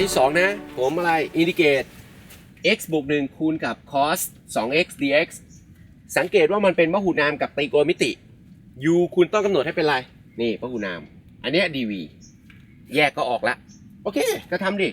ตัวอย่างที่2นะผมอะไร indicate x บวก1คูณกับ cos 2x dx สังเกตว่ามันเป็นพหุนามกับตรีโกณมิติ u คุณต้องกำหนดให้เป็นอะไร นี่พหุนาม อันนี้ dv แยกก็ออกละ โอเค ก็ทำดิ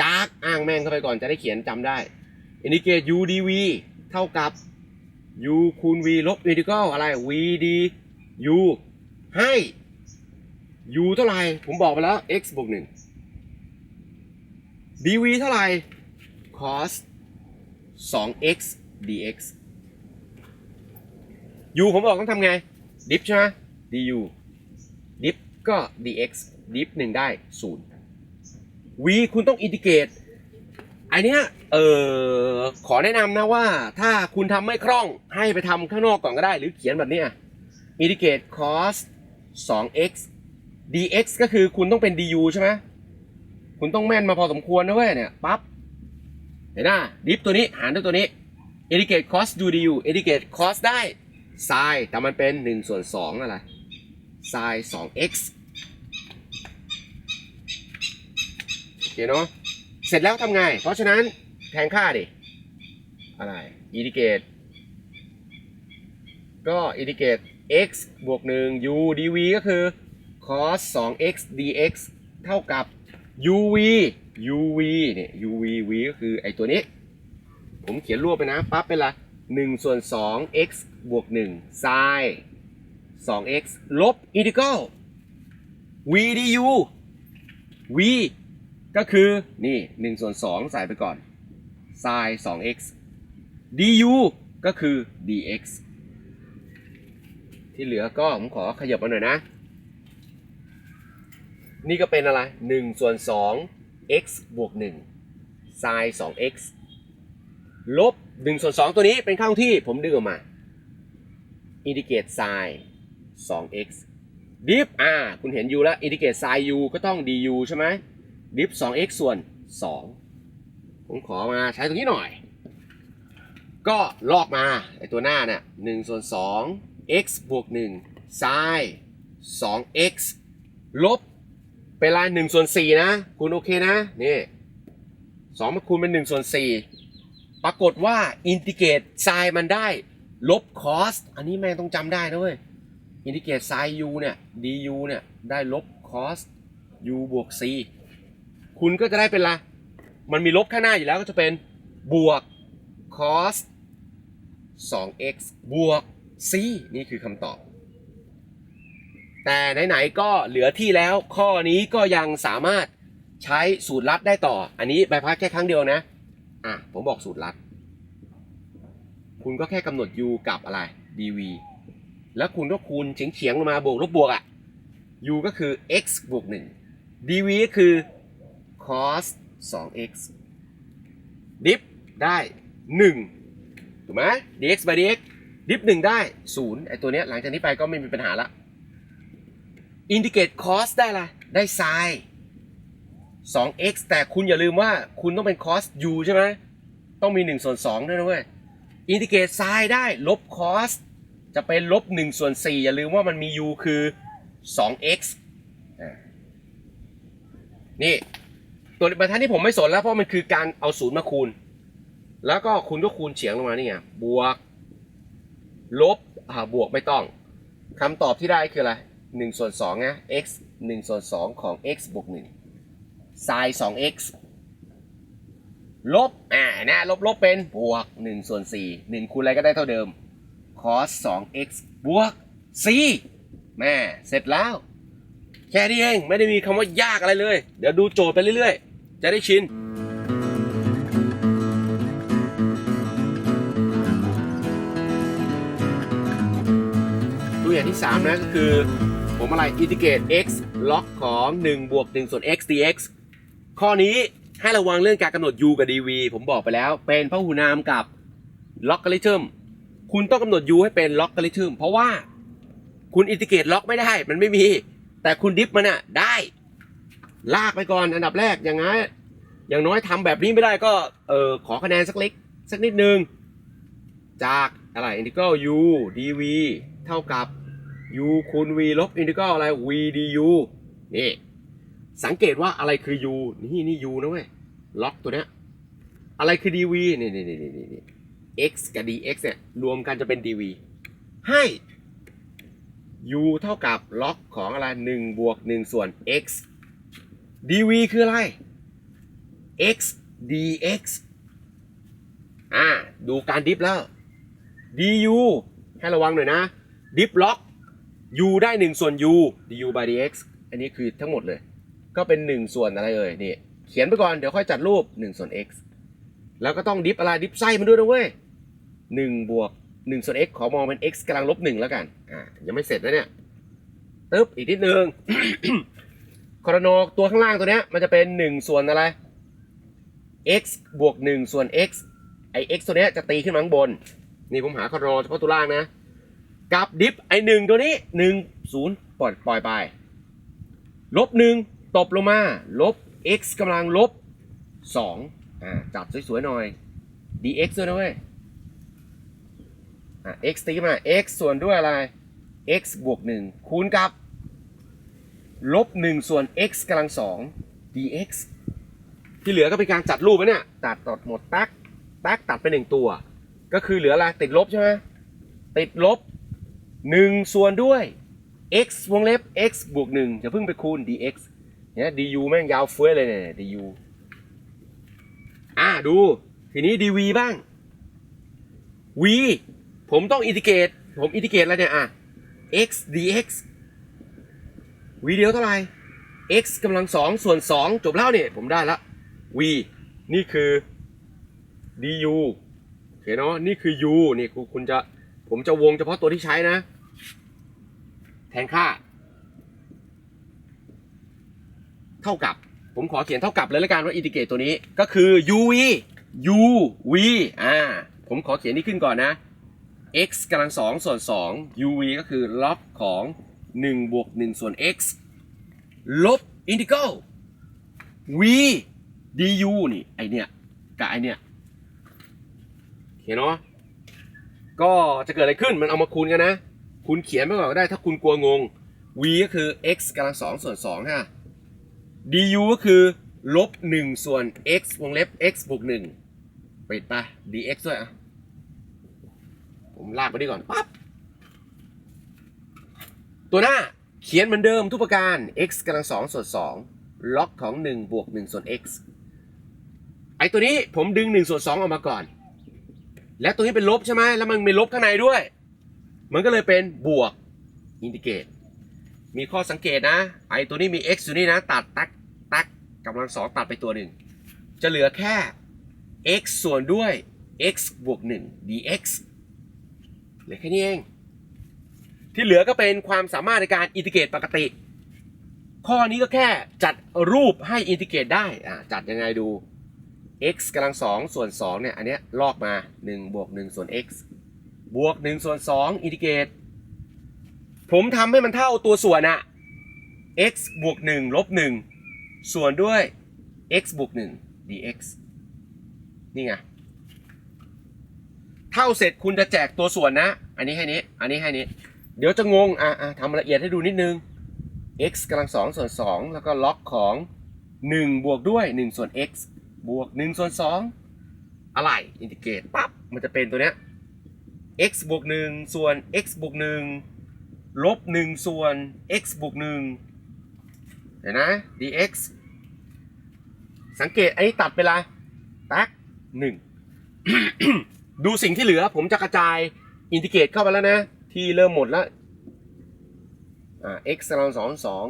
จากอ้างแม่งเข้าไปก่อนจะได้เขียนจำได้ indicate u dv เท่ากับ u คูณ v ลบ integral อะไร v d u ให้ u เท่าไหร่ ผมบอกไปแล้ว x บวก1 dv เท่าไหร่ cos 2x dx u ผมบอกต้องทำไง ดิฟใช่ไหม du ดิฟก็ dx ดิฟหนึ่งได้ศูนย์ v คุณต้องอินทิเกรตอันเนี้ยเออขอแนะนำนะว่าถ้าคุณทำไม่คล่องให้ไปทำข้างนอกก่อนก็ได้ หรือเขียนแบบนี้อินทิเกรต cos 2x dx ก็คือคุณต้องเป็น du ใช่ไหม คุณต้องแม่นมาพอสมควรนะเว้ยเนี่ยปั๊บเห็นหน้าดิฟตัวนี้หารด้วยตัวนี้ indicate cos du du indicate cos ได้ sin แต่มันเป็น1ส่วน2อะไร sin 2x โอเคเนาะเสร็จแล้วทำไง เพราะฉะนั้นแทนค่าดิ อะไร indicate ก็ indicate x บวก 1 u dv ก็คือ cos 2x dx เท่ากับ uv uv เนี่ย uv v ก็คือไอตัวนี้ ผมเขียนรวบไปนะปั๊บเป็นละ1ส่วน2 x บวก1 sin 2x ลบ integral v du v ก็คือ นี่ 1 ส่วน 2 ใส่ไปก่อน sin 2x du ก็คือ dx ที่เหลือก็ผมขอขยับมาหน่อยนะ นี่ก็เป็นอะไร1ส่วน2 x บวก1 sin 2x ลบ1ส่วน2ตัวนี้เป็นข้างที่ผมดึงออกมา indicate sin 2x dif อ่าคุณเห็น u แล้ว indicate sin u ก็ต้อง du ใช่ไหม dif 2x ส่วน 2 ผมขอมาใช้ตรงนี้หน่อย ก็ลอกมาไอตัวหน้าเนี่ย1ส่วน2 x บวก1 sin 2x ลบ เป็นลายหนึ่งส่วนสี่นะ คุณโอเคนะนี่สองมาคูณเป็นหนึ่งส่วนสี่ปรากฏว่าอินทิเกรตไซน์มันได้ลบคอสอันนี้แม่งต้องจำได้นะเว้ยอินทิเกรตไซน์ยูเนี่ย du เนี่ยได้ลบคอส u บวก c คุณก็จะได้เป็นละมันมีลบข้างหน้าอยู่แล้วก็จะเป็นบวก cos 2x บวก c นี่คือคำตอบ แต่ไหนๆก็เหลือที่แล้ว ข้อนี้ก็ยังสามารถใช้สูตรลัดได้ต่อ อันนี้ใบพัดแค่ครั้งเดียวนะ อะ ผมบอกสูตรลัด คุณก็แค่กำหนด u กับอะไร dv แล้วคุณก็คูณเฉียงๆลงมาบวกลบบวกอะ u ก็คือ x บวก 1 dv ก็คือ cos 2x dip ได้ 1 ถูกไหม dx by dx dip 1ได้ 0 ไอตัวเนี้ยหลังจากนี้ไปก็ไม่มีปัญหาละ indicate cos ได้ละได้ sin 2x แต่คุณอย่าลืมว่าคุณต้องเป็น cos u ใช่ไหมต้องมี 1 ส่วน2ด้วยนะเว้ย indicate sin ได้ลบ cos จะเป็นลบ1ส่วน4อย่าลืมว่ามันมี u คือ 2x อนี่ตัวบรรทัดที่ผมไม่สนแล้วเพราะมันคือการเอาศูนย์มาคูณ แล้วก็คุณก็คูณเฉียงลงมานี่ไงบวก ลบอ่าบวกไม่ต้องคำตอบที่ได้คืออะไร 1ส่วน2นะ x 1ส่วน2ของ x บวก1 sin 2x ลบ อ่า นะ ลบลบเป็น บวก1ส่วน4 1คูณอะไรก็ได้เท่าเดิม cos 2x บวก c แม่ เสร็จแล้ว แค่นี้เอง ไม่ได้มีคำว่ายากอะไรเลย เดี๋ยวดูโจทย์ไปเรื่อยๆ จะได้ชินตัวอย่างที่ 3 นะ ก็คือ ผมอะไร integrate x log ของ1บวก1ส่วน x dx ข้อนี้ให้ระวังเรื่องการกำหนด u กับ dv ผมบอกไปแล้ว เป็นพหุนามกับ logarithm คุณต้องกำหนด u ให้เป็น logarithm เพราะว่าคุณ integrate log ไม่ได้ มันไม่มี แต่คุณดิฟมันอะได้ ลากไปก่อนอันดับแรกอย่างงั้นอย่างน้อยทำแบบนี้ไม่ได้ก็เออขอคะแนนสักเล็กสักนิดนึง จากอะไร integral u dv เท่ากับ u คูณ v ลบ integral อะไร v du นี่ สังเกตว่าอะไรคือ u นี่นี่ u นะเว้ย ล็อกตัวเนี้ย อะไรคือ dv นี่นี่นี่นี่นี่ x กับ dx เนี่ยรวมกันจะเป็น dv ให้ u เท่ากับล็อกของอะไร1บวก1ส่วน x dv คืออะไร x dx อ่า ดูการดิฟแล้ว du ให้ระวังหน่อยนะ ดิฟล็อก u ได้ 1 ส่วน u du by dx อันนี้คือทั้งหมดเลย ก็เป็น 1 ส่วนอะไรเอ่ยนี่เขียนไปก่อนเดี๋ยวค่อยจัดรูป 1 ส่วน x แล้วก็ต้องดิฟอะไรดิฟไส้มันด้วยนะเว้ย1บวก1ส่วน x ขอมองเป็น x กำลังลบ1แล้วกันอ่ายังไม่เสร็จนะเนี่ยตึ๊บอีกนิดนึงคอรโนตัวข้างล่างตัวเนี้ยมันจะเป็น 1 ส่วนอะไร x บวก 1 ส่วน x ไอ x ตัวเนี้ยจะตีขึ้นมาข้างบน นี่ผมหาคอรโนเฉพาะตัวล่างนะ กับดิฟไอหนึ่งตัวนี้หนึ่งศูนย์ปล่อยปล่อยไป ลบหนึ่งตบลงมา ลบ x กำลังลบสองอ่าจับสวยๆหน่อย dx ด้วยนะเว้ยอ่า x ตีมา x ส่วนด้วยอะไร x บวกหนึ่งคูณกับ ลบหนึ่งส่วน x กำลังสอง dx ที่เหลือก็เป็นการจัดรูปไว้เนี่ยตัดตัดหมดตักตักตัดไปหนึ่งตัว ก็คือเหลืออะไรติดลบใช่ไหมติดลบ 1 ส่วนด้วย x วงเล็บ x บวก1อย่าเพิ่งไปคูณ dx เนี่ย du แม่งยาวเฟ้ยเลยเนี่ย du อ่าดู ทีนี้ dv บ้าง v ผมต้องอินทิเกรตผมอินทิเกรตอะไรเนี่ยอะ x dx v เดียวเท่าไหร่ x กำลังสองส่วน2จบแล้วเนี่ย ผมได้ละ v นี่คือ du โอเคเนาะนี่คือ u นี่คุณคุณจะผมจะวงเฉพาะตัวที่ใช้นะ แทนค่า เท่ากับ ผมขอเขียนเท่ากับเลยละกันว่าอินทิเกรตตัวนี้ก็คือ uv uv อ่าผมขอเขียนนี่ขึ้นก่อนนะ x กำลังสองส่วน2 uv ก็คือล็อกของ1บวก1ส่วน x ลบอินทิเก a l v du นี่ไอเนี้ยกับไอเนี้ยโอเคเนาะก็จะเกิดอะไรขึ้นมันเอามาคูณกันนะ คุณเขียนไปก่อนก็ได้ถ้าคุณกลัวงง v ก็คือ x กำลังสองส่วนสองฮะ du ก็คือลบหนึ่งส่วน x วงเล็บ x บวกหนึ่งปิดไป dx ด้วยอะ ผมลากไปดีก่อนปั๊บตัวหน้าเขียนเหมือนเดิมทุกประการ x กำลังสองส่วนสองล็อกของ1บวก1ส่วน x ไอตัวนี้ผมดึง1ส่วน2ออกมาก่อน และตัวนี้เป็นลบใช่ไหมแล้วมันมีลบข้างในด้วย มันก็เลยเป็นบวกอินทิเกรตมีข้อสังเกตนะ ไอตัวนี้มี x อยู่นี่นะ ตัดตักตักกำลังสองตัดไปตัวหนึ่ง จะเหลือแค่ x ส่วนด้วย x บวก 1 dx เหลือแค่นี้เอง ที่เหลือก็เป็นความสามารถในการอินทิเกรตปกติ ข้อนี้ก็แค่จัดรูปให้อินทิเกรตได้อ่าจัดยังไงดู x กำลังสองส่วน2เนี่ย อันเนี้ยลอกมา 1 บวก 1 ส่วน x บวก1ส่วน2อินทิเกรตผมทำให้มันเท่าตัวส่วนอะ x บวก1ลบ1ส่วนด้วย x บวก1 dx นี่ไง เท่าเสร็จคุณจะแจกตัวส่วนนะ อันนี้ให้นี้ อันนี้ให้นี้ เดี๋ยวจะงง อะอะทำละเอียดให้ดูนิดนึง x กำลังสองส่วน2แล้วก็ล็อกของ 1 บวกด้วย 1 ส่วน x บวก 1 ส่วน 2 อะไร อินทิเกรตปั๊บ มันจะเป็นตัวเนี้ย x บวก1ส่วน x บวก1ลบ1ส่วน x บวก1เห็นนะ dx สังเกตไอ้ตัดไปละตักหนึ่งดูสิ่งที่เหลือผมจะกระจายอินทิเกรตเข้าไปแล้วนะ ที่เริ่มหมดแล้วอ่า x กำลังสองสอง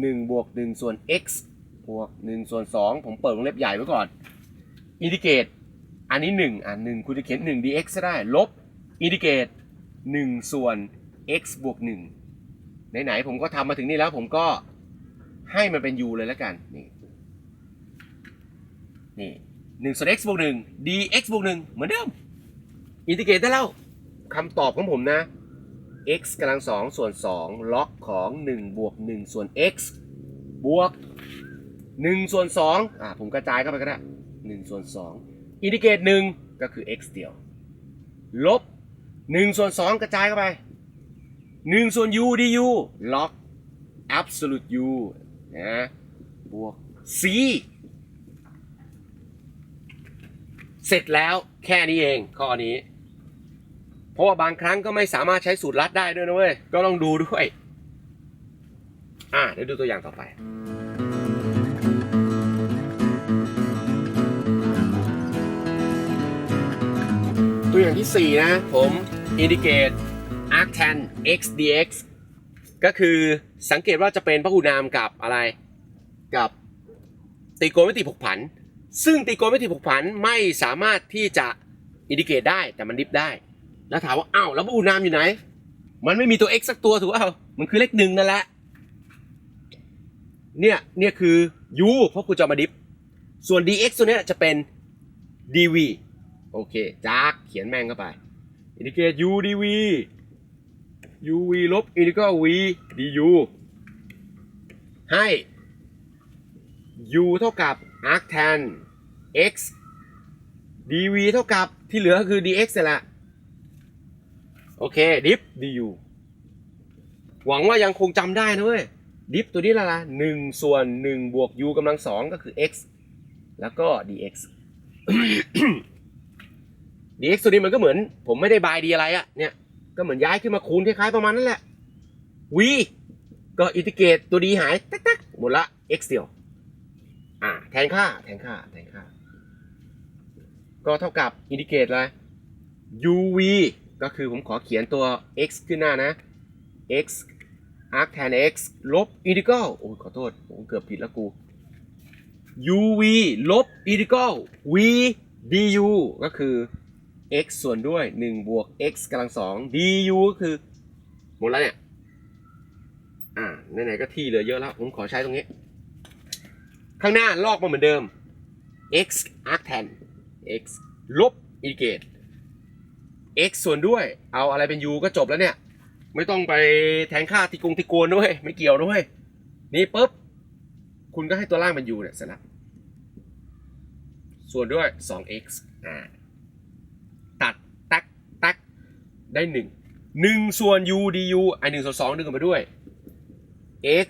หนึ่งบวกหนึ่งส่วน x บวกหนึ่งส่วนสองผมเปิดวงเล็บใหญ่ไว้ก่อนอินทิเกรตอันนี้หนึ่งอ่าหนึ่งคุณจะเขียนหนึ่ง dx ก็ได้ลบ อินทิเกรตหนึ่งส่วน x บวกหนึ่งไหนๆผมก็ทำมาถึงนี่แล้วผมก็ให้มันเป็น u เลยแล้วกัน นี่นี่หนึ่งส่วน x บวกหนึ่ง dx บวกหนึ่งเหมือนเดิม อินทิเกรตได้แล้วคำตอบของผมนะ x กำลังสองส่วนสองล็อกของ1บวก1ส่วน x บวก1ส่วน2อ่าผมกระจายเข้าไปก็ได้1ส่วน2อินทิเกรต1ก็คือ x เดียว ลบ 1ส่วน2กระจายเข้าไป1ส่วน u du ล็อก absolute u นะบวก c เสร็จแล้วแค่นี้เองข้อนี้ เพราะว่าบางครั้งก็ไม่สามารถใช้สูตรลัดได้ด้วยนะเว้ย ก็ต้องดูด้วย อ่าเดี๋ยวดูตัวอย่างต่อไปตัวอย่างที่ 4 นะผม indicate arctan x dx ก็คือสังเกตว่าจะเป็นพหุนามกับอะไรกับตรีโกณมิติผกผัน ซึ่งตรีโกณมิติผกผันไม่สามารถที่จะอินดิเกตได้แต่มันดิฟได้ แล้วถามว่าอ้าวแล้วพหุนามอยู่ไหน มันไม่มีตัว x สักตัวถูกเปล่ามันคือเลขหนึ่งนั่นแหละเนี่ยเนี่ยคือ u เพราะคุณจะเอมาดิฟส่วน dx ตัวเนี้ยจะเป็น dv โอเคจากเขียนแม่งเข้าไป อินดิเกต u dv uv ลบ integral v du ให้ u เท่ากับ arctan x dv เท่ากับที่เหลือก็คือ dx แหละ โอเค ดิฟ du หวังว่ายังคงจำได้นะเว้ย ดิฟตัวนี้ละละหนึ่งส่วนหนึ่งบวก u กำลังสองก็คือ x แล้วก็ dx dx ตัวนี้มันก็เหมือน ผมไม่ได้บายดีอะไรอะเนี่ยก็เหมือนย้ายขึ้นมาคูณคล้ายๆประมาณนั้นแหละ v ก็อินทิเกรตตัวดีหายตักตักหมดละ x เดียวอ่าแทนค่าแทนค่าแทนค่า ก็เท่ากับอินทิเกรตอะไร uv ก็คือผมขอเขียนตัว x ขึ้นหน้านะ x arc tan x ลบ integral โอ้ขอโทษ ผมเกือบผิดแล้วกู uv ลบ integral v du ก็คือ x ส่วนด้วย 1 บวก x กำลังสอง du ก็คือ หมดแล้วเนี่ย อ่าไหนๆก็ที่เหลือเยอะแล้ว ผมขอใช้ตรงนี้ ข้างหน้าลอกมาเหมือนเดิม x arc tan x ลบ integrate x ส่วนด้วย เอาอะไรเป็น u ก็จบแล้วเนี่ย ไม่ต้องไปแทนค่าติกงติโกนด้วย ไม่เกี่ยวด้วย นี่ปุ๊บ คุณก็ให้ตัวล่างเป็น u เนี่ยเสร็จแล้วส่วนด้วย 2x อ่า ตัดตักตัก ได้1 1ส่วน u du ไอ1ส่วน2ดึงออกมาด้วย x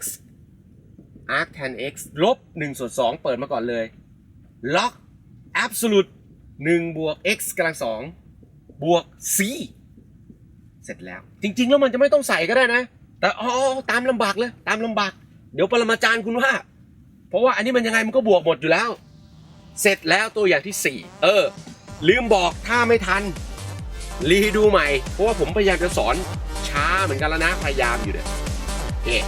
arc tan x ลบ1ส่วน2เปิดมาก่อนเลยล็อก absolute 1บวก x กำลัง2บวก c เสร็จแล้ว จริง ๆ แล้วมันจะไม่ต้องใส่ก็ได้นะ แต่อ๋อตามลำบากเลย ตามลำบาก เดี๋ยวปรมาจารย์คุณว่า เพราะว่าอันนี้มันยังไงมันก็บวกหมดอยู่แล้ว เสร็จแล้วตัวอย่างที่ 4 เออ ลืมบอกถ้าไม่ทัน รีดูใหม่ เพราะว่าผมพยายามจะสอนช้าเหมือนกันแล้วนะ พยายามอยู่เนี่ยเอ๊ะ